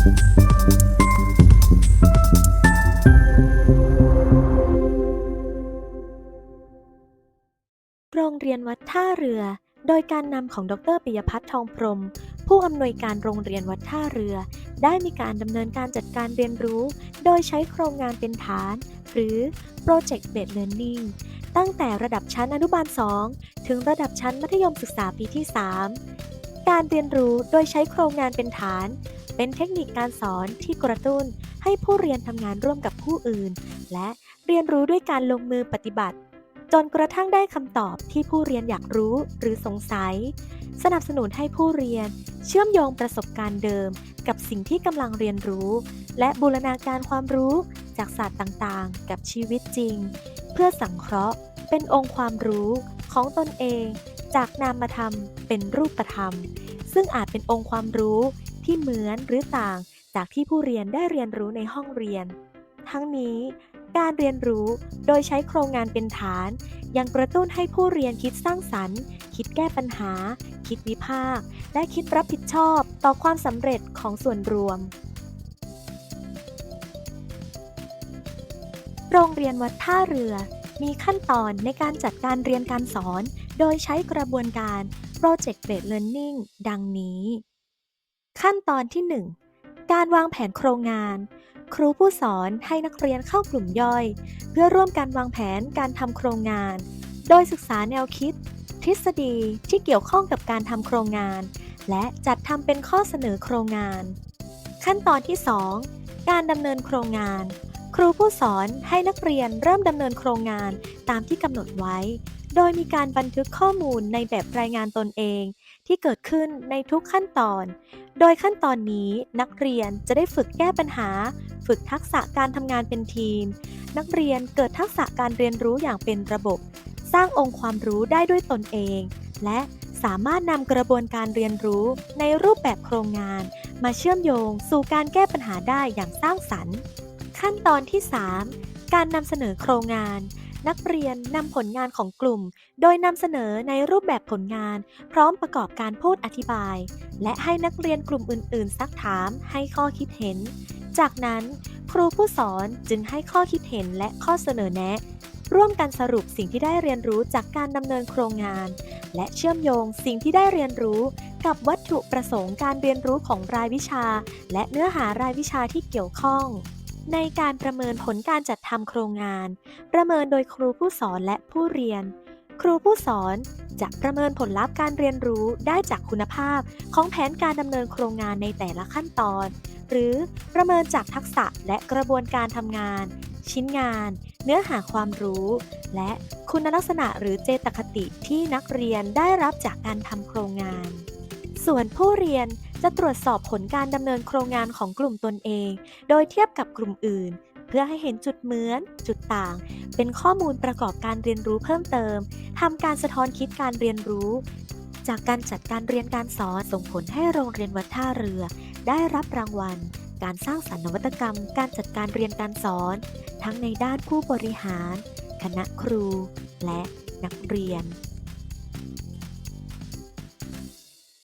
โรงเรียนวัดท่าเรือ โดยการนำของดรปิยพัฒน์ทองพรม ผู้อำนวยการโรงเรียนวัดท่าเรือ ได้มีการดำเนินการจัดการเรียนรู้ โดยใช้โครงงานเป็นฐาน หรือ Project Based Learning ตั้งแต่ระดับชั้นอนุบาล 2 ถึงระดับชั้นมัธยมศึกษาปีที่ 3 การเรียนรู้โดยใช้โครงงานเป็นฐาน เป็นเทคนิคการสอนที่กระตุ้นให้ผู้เรียนทำงานร่วมกับผู้อื่น และเรียนรู้ด้วยการลงมือปฏิบัติ จนกระทั่งได้คำตอบที่ผู้เรียนอยากรู้หรือสงสัย สนับสนุนให้ผู้เรียน เชื่อมโยงประสบการณ์เดิม กับสิ่งที่กำลังเรียนรู้ และบูรณาการความรู้จากศาสตร์ต่างๆ กับชีวิตจริง เพื่อสังเคราะห์ เป็นองค์ความรู้ของตนเอง จากนามธรรมเป็นรูปธรรม ซึ่งอาจเป็นองค์ความรู้ ที่เหมือนหรือต่างจากที่ผู้เรียนได้เรียนรู้ในห้องเรียน ทั้งนี้ การเรียนรู้โดยใช้โครงงานเป็นฐาน ยังกระตุ้นให้ผู้เรียนคิดสร้างสรรค์ คิดแก้ปัญหา คิดวิพากษ์และคิดรับผิดชอบต่อความสำเร็จของส่วนรวม โรงเรียนวัดท่าเรือ มีขั้นตอนในการจัดการเรียนการสอน โดยใช้กระบวนการ Project Based Learning ดังนี้ ขั้นตอนที่ 1 การวางแผนโครงงาน ครูผู้สอนให้นักเรียนเข้ากลุ่มย่อย เพื่อร่วมกันวางแผนการทำโครงงาน โดยศึกษาแนวคิด ทฤษฎีที่เกี่ยวข้องกับการทำโครงงาน และจัดทำเป็นข้อเสนอโครงงาน ขั้นตอนที่ 2 การดำเนินโครงงาน ครูผู้สอนให้นักเรียนเริ่มดำเนินโครงงานตามที่กำหนดไว้ โดยมีการบันทึกข้อมูลในแบบรายงานตนเอง ที่เกิดขึ้นในทุกขั้นตอน โดยขั้นตอนนี้นักเรียนจะได้ฝึกแก้ปัญหา ฝึกทักษะการทำงานเป็นทีม นักเรียนเกิดทักษะการเรียนรู้อย่างเป็นระบบ สร้างองค์ความรู้ได้ด้วยตนเอง และสามารถนำกระบวนการเรียนรู้ในรูปแบบโครงงาน มาเชื่อมโยงสู่การแก้ปัญหาได้อย่างสร้างสรรค์ ขั้นตอนที่ 3 การนำเสนอโครงงาน นักเรียนนำผลงานของกลุ่ม โดยนำเสนอในรูปแบบผลงาน พร้อมประกอบการพูดอธิบาย และให้นักเรียนกลุ่มอื่น ๆ ซักถามให้ข้อคิดเห็น จากนั้น ครูผู้สอนจึงให้ข้อคิดเห็นและข้อเสนอแนะ ร่วมกันสรุปสิ่งที่ได้เรียนรู้จากการดำเนินโครงงาน และเชื่อมโยงสิ่งที่ได้เรียนรู้ กับวัตถุประสงค์การเรียนรู้ของรายวิชา และเนื้อหารายวิชาที่เกี่ยวข้อง ในการประเมินผลการจัดทำโครงงาน ประเมินโดยครูผู้สอนและผู้เรียน ครูผู้สอนจะประเมินผลลัพธ์การเรียนรู้ได้จากคุณภาพของแผนการดำเนินโครงงานในแต่ละขั้นตอน หรือประเมินจากทักษะและกระบวนการทำงาน ชิ้นงาน เนื้อหาความรู้ และคุณลักษณะหรือเจตคติที่นักเรียนได้รับจากการทำโครงงาน ส่วนผู้เรียน จะตรวจสอบผลการดำเนินโครงงานของกลุ่มตนเอง โดยเทียบกับกลุ่มอื่น เพื่อให้เห็นจุดเหมือน จุดต่าง เป็นข้อมูลประกอบการเรียนรู้เพิ่มเติมทำการสะท้อนคิดการเรียนรู้ จากการจัดการเรียนการสอนส่งผลให้โรงเรียนวัดท่าเรือ ได้รับรางวัล การสร้างสรรค์นวัตกรรม การจัดการเรียนการสอน ทั้งในด้านผู้บริหาร คณะครู และนักเรียน